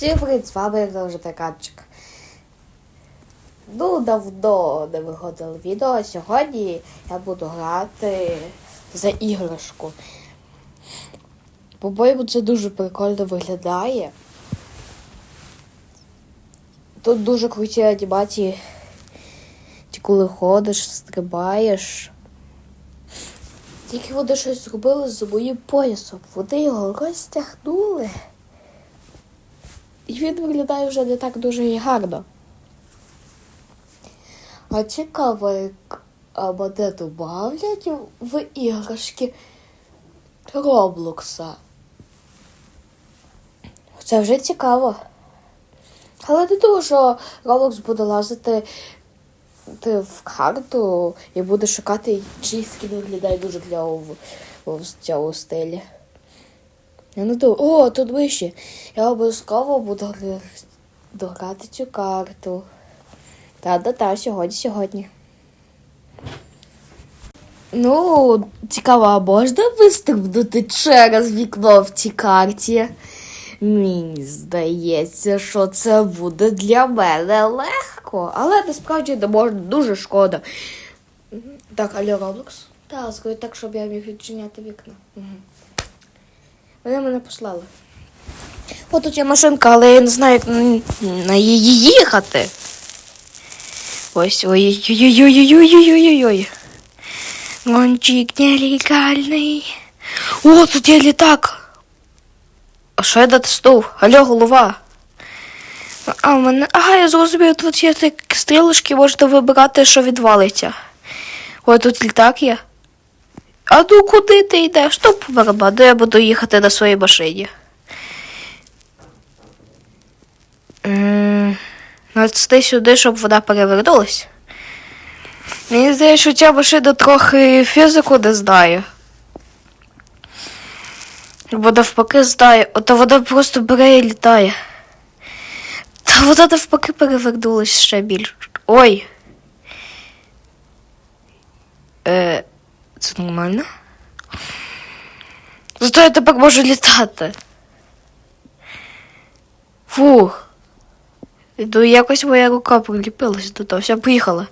Всім привіт, з вами завжди Катчик. Ну, давно не виходило відео, сьогодні я буду грати за іграшку. По-моєму, це дуже прикольно виглядає. Тут дуже круті анімації. Ти коли ходиш, стрибаєш. Тільки вони щось зробили з моїм поясом. Вони його розтягнули. І він виглядає вже не так дуже і гарно. А цікаво, як мене добавлять в іграшки Роблокса. Це вже цікаво. Але не думаю, що Роблокс буде лазити ти в карту і буде шукати, чий скін виглядає дуже в цьому стилі. Я не думаю, о, тут вище. Я обов'язково буду дограти цю карту. Та-та-та, сьогодні, сьогодні. Ну, цікаво, а можна вистрибнути через вікно в цій карті? Мені здається, що це буде для мене легко, але насправді не можна дуже шкода. Так, алло, Роблокс? Так, скажи так, щоб я міг відчиняти вікна. Угу. Вони мене послали. От тут є машинка, але я не знаю, як на, її їхати. Ось ой-ой-ой-ой-ой-ой-ой-ой. Гонщик нелегальний. О, тут є літак. А що я дотиснув? Алло, голова. А, в мене. Ага, я зрозумів, тут є такі стрілочки, можете вибирати, що відвалиться. Ой, тут літак є. А ну куди ти йдеш? То по барабану, я буду їхати на своїй машині. Нацти сюди, щоб вона перевернулась. Мені здається, що ця машина трохи фізику не знає. Бо навпаки знає, ото вона просто бере і літає. Та вона навпаки перевернулась ще більше. Ой. Е, це нормально? Зато я тепер можу літати. Фух. Ну, якось моя рука приліпилась до того. Все, поїхала.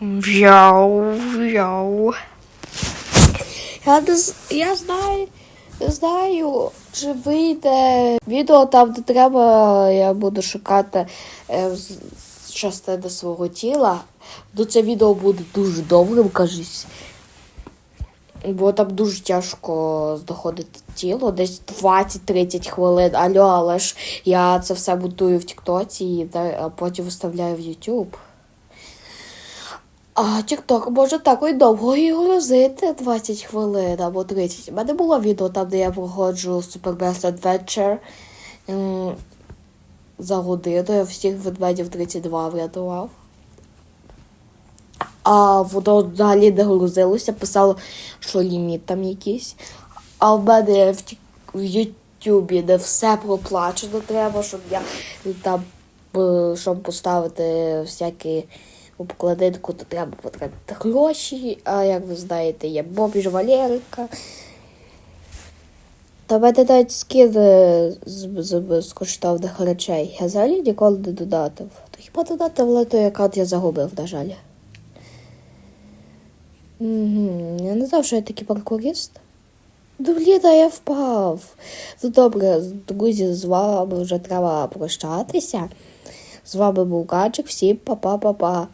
В'яу, в'яу. Я, не, я знаю, знаю, чи вийде відео там, де треба, я буду шукати е, частини свого тіла. До це відео буде дуже довгим, кажись. Бо там дуже тяжко знаходити тіло, десь 20-30 хвилин. Алло, але ж я це все будую в Тіктоці і потім виставляю в YouTube. А Тікток може так ой довго і грузити 20 хвилин або 30. У мене було відео там, де я проходжу Super Best Adventure за годину. Я всіх ведмедів 32 врятував. А воно взагалі не грузилося, писало, що ліміт там якийсь. А в мене в, в Ютубі де все проплачено треба, щоб я там, е, щоб поставити всякі обкладинку, то треба потратити гроші. А як ви знаєте, є Бобі ж Валерика. Та в мене навіть скид е, з, безкоштовних речей. Я взагалі ніколи не додатив. То хіба але той аккаунт я загубив, на жаль. Угу. Я не знав, що я такий паркурист. Ну, блін, а я впав. Ну добре, друзі, з вами вже треба прощатися. З вами був Качик, всім па-па-па-па.